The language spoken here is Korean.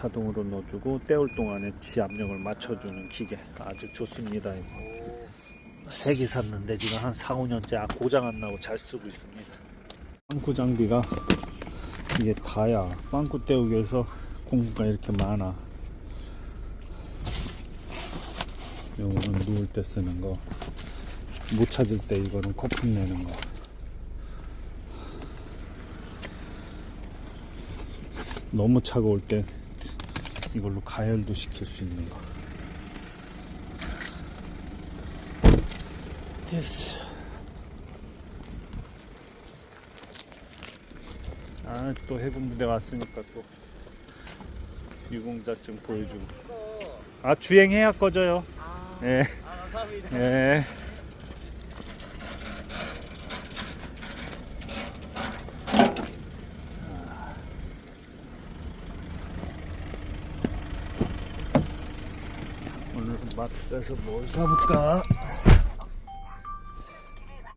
자동으로 넣어주고 때울 동안에 지 압력을 맞춰주는 기계. 아주 좋습니다 이거. 세개 샀는데 지금 한 4, 5년째 아, 고장 안 나고 잘 쓰고 있습니다. 빵꾸 장비가 이게 다야. 빵꾸 때우기 위해서 공구가 이렇게 많아. 요거는 누울 때 쓰는 거. 못 찾을 때 이거는 거품 내는 거. 너무 차가울 때 이걸로 가열도 시킬 수 있는 거 됐어 아 또 해군 부대 왔으니까 또 유공자증 보여주고 아 주행해야 꺼져요 예. 아, 감사합니다. 예. 오늘은 마트에서 뭘 사볼까?